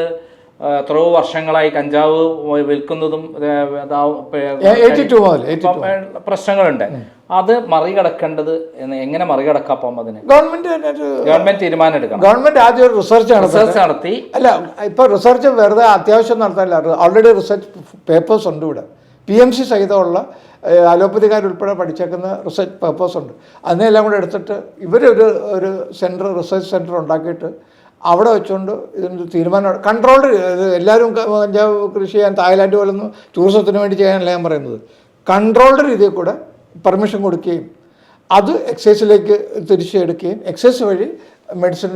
എത്രയോ വർഷങ്ങളായി കഞ്ചാവ് വിൽക്കുന്നതും പ്രശ്നങ്ങളുണ്ട്. അത് മറികടക്കേണ്ടത് എങ്ങനെ മറികടക്കാം അപ്പം അതിന്? ഗവൺമെന്റ് ഗവൺമെന്റ് തീരുമാനം എടുക്കണം. ഗവൺമെന്റ് ആദ്യം ഒരു റിസർച്ച് റിസർച്ച് നടത്തി. അല്ല ഇപ്പൊ റിസർച്ച് വെറുതെ അത്യാവശ്യം നടത്താനില്ല. ഓൾറെഡി റിസർച്ച് പേപ്പേഴ്സ് ഉണ്ട് ഇവിടെ. പി എം സി സഹിതമുള്ള അലോപ്പതിക്കാരുൾപ്പെടെ പഠിച്ചേക്കുന്ന റിസർച്ച് പേപ്പേഴ്സ് ഉണ്ട്. അതിനെല്ലാം കൂടെ എടുത്തിട്ട് ഇവരൊരു ഒരു സെന്റർ റിസർച്ച് സെന്റർ ഉണ്ടാക്കിയിട്ട് അവിടെ വെച്ചുകൊണ്ട് ഇതിന് തീരുമാനം കൺട്രോൾഡ് എല്ലാവരും കഞ്ചാവ് കൃഷി ചെയ്യാൻ തായ്ലാൻഡ് പോലൊന്നും ടൂറിസത്തിന് വേണ്ടി ചെയ്യാനല്ല ഞാൻ പറയുന്നത്. കൺട്രോൾഡ് രീതിയിൽ കൂടെ പെർമിഷൻ കൊടുക്കുകയും അത് എക്സൈസിലേക്ക് തിരിച്ചെടുക്കുകയും എക്സൈസ് വഴി മെഡിസിൻ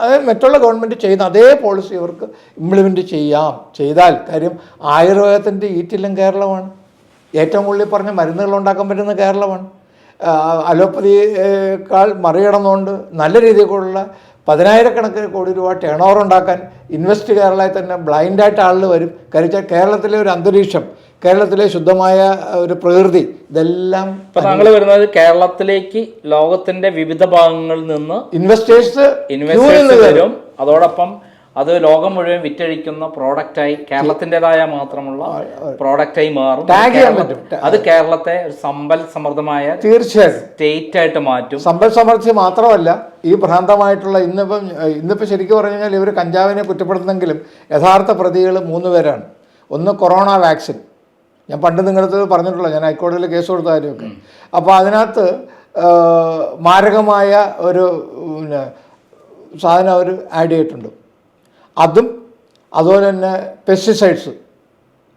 അതായത് മറ്റുള്ള ഗവൺമെന്റ് ചെയ്യുന്ന അതേ പോളിസി ഇവർക്ക് ഇംപ്ലിമെന്റ് ചെയ്യാം. ചെയ്താൽ കാര്യം ആയുർവേദത്തിന്റെ ഈറ്റില്ലം കേരളമാണ്. ഏറ്റവും കൂടുതൽ പറഞ്ഞ മരുന്നുകൾ ഉണ്ടാക്കാൻ പറ്റുന്ന കേരളമാണ്. അലോപ്പതിയേക്കാൾ മറികടന്നുകൊണ്ട് നല്ല രീതിയിലുള്ള പതിനായിരക്കണക്കിന് കോടി രൂപ ടേൺ ഓവർ ഉണ്ടാക്കാൻ ഇൻവെസ്റ്റ് കേരളയിൽ തന്നെ ബ്ലൈൻഡായിട്ട് ആളുകൾ വരും. കരിച്ചാൽ കേരളത്തിലെ ഒരു അന്തരീക്ഷം കേരളത്തിലെ ശുദ്ധമായ ഒരു പ്രകൃതി ഇതെല്ലാം താങ്കൾ വരുന്നത് കേരളത്തിലേക്ക് ലോകത്തിന്റെ വിവിധ ഭാഗങ്ങളിൽ നിന്ന് ഇൻവെസ്റ്റേഴ്സ് ഇൻവെസ്റ്റേഴ്സ് വരും. അതോടൊപ്പം അത് ലോകം മുഴുവൻ വിറ്റഴിക്കുന്ന പ്രോഡക്റ്റായി കേരളത്തിന്റെതായ മാത്രമുള്ള പ്രോഡക്റ്റായി മാറും. അത് കേരളത്തെ ഒരു സമ്പൽ സമൃദ്ധമായ തീർച്ചയായും. സ്റ്റേറ്റ് ആയിട്ട് മാറ്റും. സമ്പൽ സമൃദ്ധി മാത്രമല്ല ഈ ഭ്രാന്തമായിട്ടുള്ള ഇന്നിപ്പം ഇന്നിപ്പോൾ ശരിക്കും പറഞ്ഞു കഴിഞ്ഞാൽ ഇവർ കഞ്ചാവിനെ കുറ്റപ്പെടുത്തുന്നെങ്കിലും യഥാർത്ഥ പ്രതികൾ മൂന്ന് പേരാണ്. ഒന്ന് കൊറോണ വാക്സിൻ. ഞാൻ പണ്ട് നിങ്ങളടുത്ത് പറഞ്ഞിട്ടുള്ള ഞാൻ ഹൈക്കോടതിയിൽ കേസ് കൊടുത്ത കാര്യമൊക്കെ. അപ്പോൾ അതിനകത്ത് മാരകമായ ഒരു പിന്നെ സാധനം അവർ ആഡ് ചെയ്തിട്ടുണ്ട്. അതും അതുപോലെ തന്നെ പെസ്റ്റിസൈഡ്സ്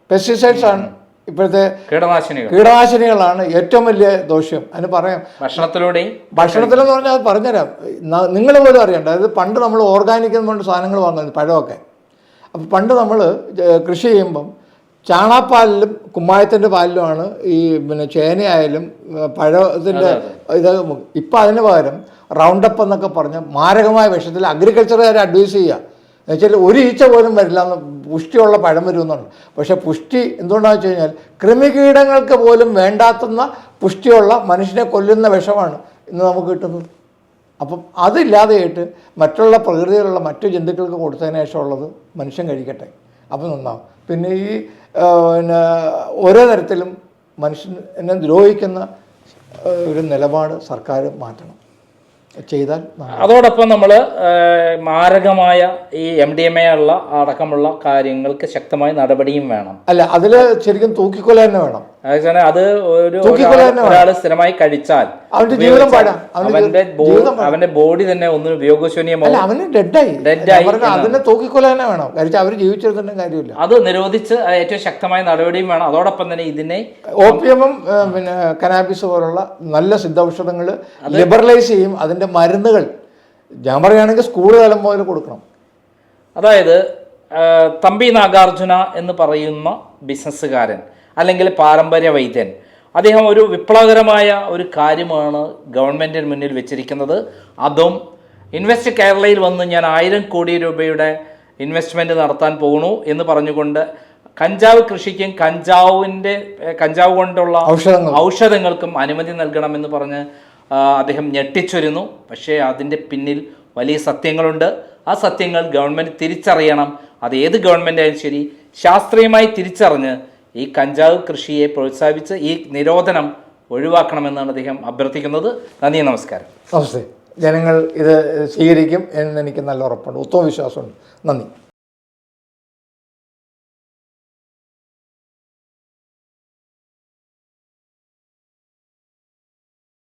പെസ്റ്റിസൈഡ്സ് ആണ് ഇപ്പോഴത്തെ കീടനാശിനികൾ. കീടനാശിനികളാണ് ഏറ്റവും വലിയ ദോഷം. അതിന് പറയാം. ഭക്ഷണത്തിലൂടെയും ഭക്ഷണത്തിലെന്ന് പറഞ്ഞാൽ അത് പറഞ്ഞുതരാം. നിങ്ങൾ പോലും അറിയണ്ട. അതായത് പണ്ട് നമ്മൾ ഓർഗാനിക് എന്ന് പറഞ്ഞ സാധനങ്ങൾ വാങ്ങുന്നത് പഴമൊക്കെ. അപ്പോൾ പണ്ട് നമ്മൾ കൃഷി ചെയ്യുമ്പം ചാണാപ്പാലിലും കുമ്മായത്തിന്റെ പാലിലുമാണ് ഈ പിന്നെ ചേനയായാലും പഴത്തിന്റെ ഇത് ഇപ്പം അതിന് പകരം റൗണ്ടപ്പ് എന്നൊക്കെ പറഞ്ഞ് മാരകമായ വിഷത്തിൽ അഗ്രികൾച്ചറുകാരെ അഡ്വൈസ് ചെയ്യുക എന്നുവെച്ചാൽ ഒരു ഈച്ച പോലും വരില്ല എന്ന് പുഷ്ടിയുള്ള പഴം വരുമെന്നുണ്ട്. പക്ഷെ പുഷ്ടി എന്തുകൊണ്ടാണെന്ന് വെച്ച് കഴിഞ്ഞാൽ കൃമികീടങ്ങൾക്ക് പോലും വേണ്ടാത്തുന്ന പുഷ്ടിയുള്ള മനുഷ്യനെ കൊല്ലുന്ന വിഷമാണ് ഇന്ന് നമുക്ക് കിട്ടുന്നത്. അപ്പം അതില്ലാതെയായിട്ട് മറ്റുള്ള പ്രകൃതിയിലുള്ള മറ്റു ജന്തുക്കൾക്ക് കൊടുത്തതിന് ശേഷമുള്ളത് മനുഷ്യൻ കഴിക്കട്ടെ. അപ്പം നന്നാവും. പിന്നെ ഈ പിന്നെ ഓരോ തരത്തിലും മനുഷ്യനെ ദ്രോഹിക്കുന്ന ഒരു നിലപാട് സർക്കാർ മാറ്റണം. ചെയ്താൽ അതോടൊപ്പം നമ്മൾ മാരകമായ ഈ എം ഡി എം എ ഉള്ള അടക്കമുള്ള കാര്യങ്ങൾക്ക് ശക്തമായ നടപടിയും വേണം. അല്ല അതിൽ ശരിക്കും തൂക്കിക്കൊല തന്നെ വേണം. അത് ഒരു ഒരാൾ സ്ഥിരമായി കഴിച്ചാൽ അവന്റെ ജീവിതം അവന്റെ അവന്റെ ബോഡി തന്നെ ഒന്ന് ഉപയോഗശൂന്യമാവും. അവന് ഡെഡായി. അതിനെ വേണം. അവർ കാര്യമില്ല. അത് നിരോധിച്ച് ഏറ്റവും ശക്തമായ നടപടിയും വേണം. അതോടൊപ്പം തന്നെ ഇതിനെ ഓപ്പിയമും പിന്നെ കനാബിസ് പോലുള്ള നല്ല സിദ്ധൌഷധങ്ങൾ ലിബറലൈസ് ചെയ്യും. അതിന്റെ മരുന്നുകൾ ഞാൻ പറയുകയാണെങ്കിൽ സ്കൂൾ തലം മുതൽ കൊടുക്കണം. അതായത് തമ്പി നാഗാർജുന എന്ന് പറയുന്ന ബിസിനസ്സുകാരൻ. അല്ലെങ്കിൽ പാരമ്പര്യ വൈദ്യൻ. അദ്ദേഹം ഒരു വിപ്ലവകരമായ ഒരു കാര്യമാണ് ഗവൺമെന്റിന് മുന്നിൽ വെച്ചിരിക്കുന്നത്. അതും ഇൻവെസ്റ്റ് കേരളയിൽ വന്ന് ഞാൻ ആയിരം കോടി രൂപയുടെ ഇൻവെസ്റ്റ്മെന്റ് നടത്താൻ പോകുന്നു എന്ന് പറഞ്ഞുകൊണ്ട് കഞ്ചാവ് കൃഷിക്കും കഞ്ചാവിന്റെ കഞ്ചാവ് കൊണ്ടുള്ള ഔഷധങ്ങൾക്കും അനുമതി നൽകണമെന്ന് പറഞ്ഞ് അദ്ദേഹം ഞെട്ടിച്ചൊരുന്നു. പക്ഷേ അതിന്റെ പിന്നിൽ വലിയ സത്യങ്ങളുണ്ട്. ആ സത്യങ്ങൾ ഗവൺമെന്റ് തിരിച്ചറിയണം. അത് ഏത് ഗവൺമെന്റ് ആയാലും ശരി ശാസ്ത്രീയമായി തിരിച്ചറിഞ്ഞ് ഈ കഞ്ചാവ് കൃഷിയെ പ്രോത്സാഹിപ്പിച്ച് ഈ നിരോധനം ഒഴിവാക്കണമെന്നാണ് അദ്ദേഹം അഭ്യർത്ഥിക്കുന്നത്. നന്ദി നമസ്കാരം. നമസ്തേ. ജനങ്ങൾ ഇത് സ്വീകരിക്കും എന്ന് എനിക്ക് നല്ല ഉറപ്പുണ്ട്. ഉത്തമവിശ്വാസമുണ്ട്. നന്ദി.